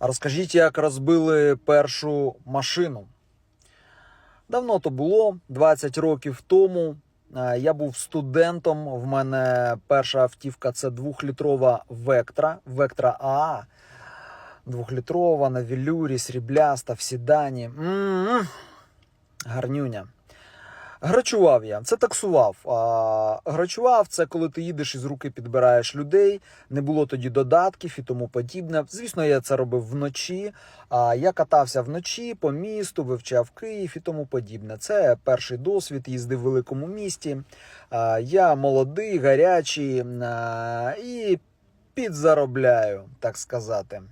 Розкажіть, як розбили першу машину. Давно то було, 20 років тому. Е, Я був студентом. В мене перша автівка це двохлітрова Вектра, Вектра АА. Двохлітрова на велюрі, срібляста, в сідані. М-м-м. Гарнюня. Грачував я, це таксував. А, грачував це коли ти їдеш із руки підбираєш людей. Не було тоді додатків і тому подібне. Звісно, я це робив вночі. А я катався вночі по місту, вивчав Київ і тому подібне. Це перший досвід, їздив в великому місті. А, я молодий, гарячий а, і підзаробляю, так сказати.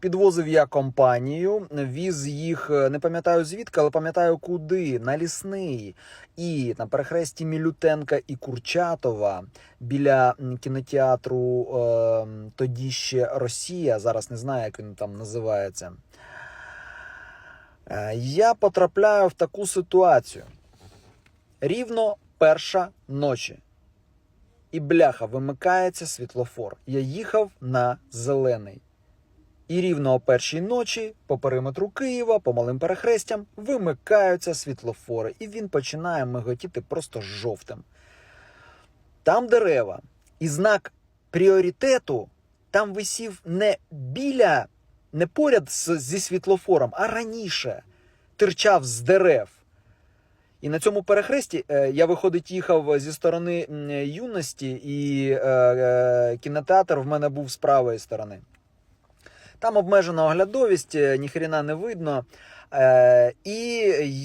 Підвозив я компанію, віз їх, е, не пам'ятаю звідки, але пам'ятаю куди, на лісний. І на перехресті Мілютенка і Курчатова біля кінотеатру е, тоді ще Росія, зараз не знаю, як він там називається. Е, я потрапляю в таку ситуацію. Рівно перша ночі. І бляха, вимикається світлофор. Я їхав на зелений. І рівно о першій ночі по периметру Києва, по малим перехрестям, вимикаються світлофори, і він починає миготіти просто жовтим. Там дерева, і знак пріоритету там висів не біля, не поряд з, зі світлофором, а раніше тирчав з дерев. І на цьому перехресті е, я, виходить, їхав зі сторони юності, і е, е, кінотеатр в мене був з правої сторони. Там обмежена оглядовість, е, ніхрена не видно. Е, і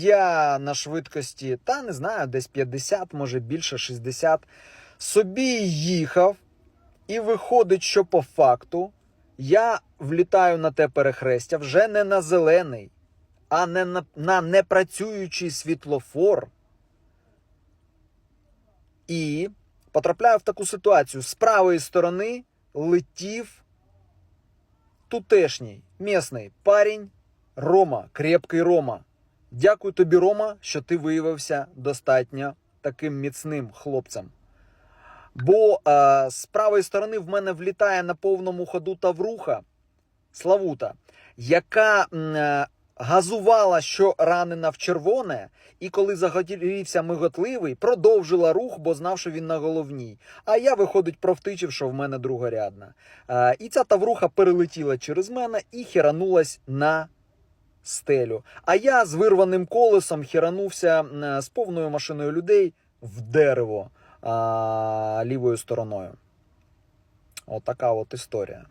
я на швидкості, та не знаю, десь 50, може більше 60, собі їхав, і виходить, що по факту я влітаю на те перехрестя вже не на зелений, а не на, на непрацюючий світлофор. І потрапляю в таку ситуацію. З правої сторони летів тутешній місний парень Рома, крепкий Рома. Дякую тобі, Рома, що ти виявився достатньо таким міцним хлопцем. Бо е, з правої сторони в мене влітає на повному ходу Тавруха Славута, яка газувала, що ранена в червоне, і коли загорівся миготливий, продовжила рух, бо знав, що він на головній. А я, виходить, провтичив, що в мене другорядна. Е, і ця тавруха перелетіла через мене і херанулась на стелю. А я з вирваним колесом херанувся е, з повною машиною людей в дерево а, лівою стороною. Отака от історія.